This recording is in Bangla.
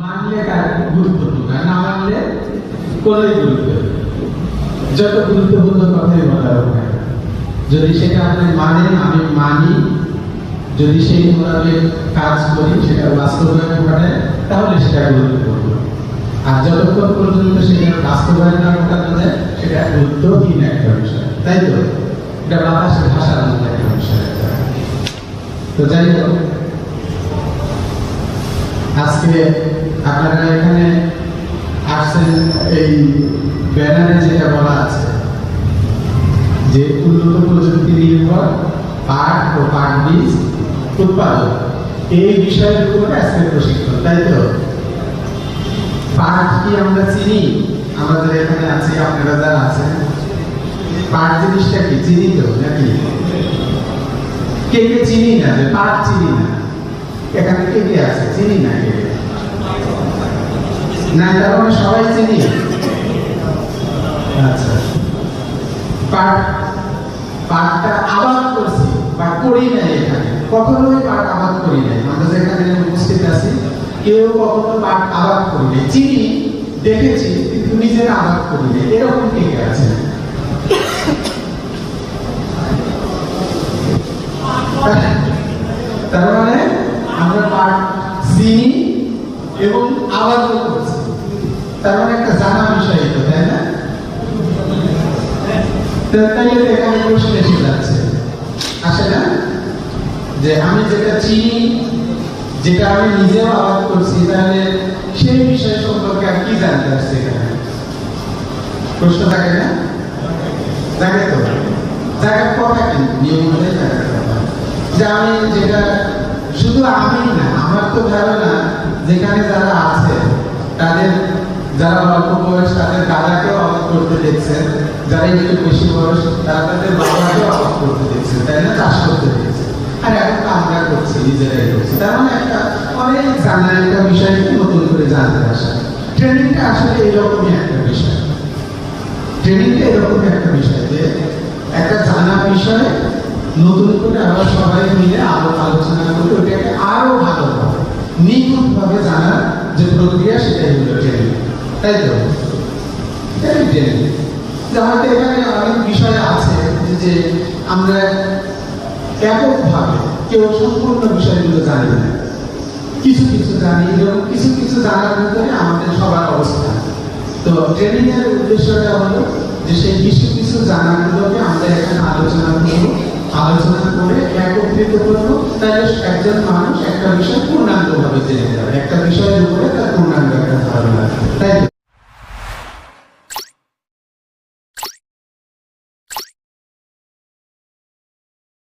মানলে গুরুত্বপূর্ণ, না মানলে কোনোই গুরুত্ব যত গুরুত্বপূর্ণ কথাই বলা হোক যদি সেটা আপনি মানেন, আমি মানি, যদি সেই মোতাবেক কাজ করি, সেটা বাস্তবায়ন ঘটে, তাহলে সেটা গুরুত্বপূর্ণ। আর যতক্ষণ পর্যন্ত সেটা বাস্তবায়ন না ঘটানো যায়, সেটা গুরুত্বহীন একটা বিষয়। তাই তো? এটা বাতাসের ভাষার মতো একটা বিষয়। তো যাই হোক, আজকে আপনারা এখানে আসছেন, এই ব্যানারে যেটা বলা আছে, যে উন্নত প্রযুক্তি নির্ভর পাট ও পাট বীজ উৎপাদন। এই বিষয়ের উপরে আজকে প্রশিক্ষণ, তাই তো? পাট কি আমরা চিনি? আমাদের এখানে আছে, আপনারা যারা আছেন, পাট জিনিসটা কি, চিনি তো, নাকি? কে কে চিনি না, যে পাট চিনি না? এখানে কে কে আছে, চিনি না কে কে? না মানে সবাই চিনি। আচ্ছা। পাট, পাটটা আবাদ করছি, বা করি নাই এখানে। কখনোই পাট আবাদ করি নাই। আমরা যেখানে উপস্থিত আছি, কেউ কখনো পাট আবাদ করি নাই। চিনি, দেখেছি, কিন্তু নিজের আবাদ করি নাই। এরকম কে কে আছে? তার মানে আমরা পাট চিনি এবং আবাদও করছি। তার মানে একটা জানা বিষয় তো তাই না? যে আমি যেটা সেই বিষয় সম্পর্কে আর কি জানতে আসছে এখানে? প্রশ্ন থাকে না? কিন্তু নিয়ম অনুযায়ী যে আমি যেটা, শুধু আমি না, আমার যারা অল্প বয়স, তাদের দাদাকেও আবাদ করতে দেখছেন। যারা একটু বেশি বয়স, তারা তাদের বাবাকেও আবাদ করতে দেখছেন, তাই না? চাষ করতে দেখছেন। আর এখন আমরা করছি, নিজেরাই করছি। তার মানে একটা অনেক জানার একটা বিষয়কে নতুন করে জানতে আসা। ট্রেনিংটা আসলে এইরকমই একটা বিষয়। ট্রেনিংটা এরকমই একটা বিষয় যে একটা জানা বিষয় নতুন করে আবার সবাই মিলে আরও আলোচনা করে ওটাকে আরও ভালোভাবে, নিখুঁতভাবে জানার যে প্রক্রিয়া, সেটাই হলো ট্রেনিং তাই তো? এটাই ট্রেনিং যে হয়তো এখানে অনেক বিষয় আছে যে- আমরা এককভাবে কেউ সম্পূর্ণ বিষয়গুলো জানি না। কিছু কিছু জানি এবং কিছু কিছু জানার ভিতরে আমাদের সবার অবস্থান তো ট্রেনিং উদ্দেশ্যটা হলো যে সেই কিছু কিছু জানাগুলোকে আমরা এখানে আলোচনা করব। আলোচনা করে একত্রিত করব। তাহলে একজন মানুষ একটা বিষয় পূর্ণাঙ্গভাবে জেনে যাবে। একটা বিষয়ের উপর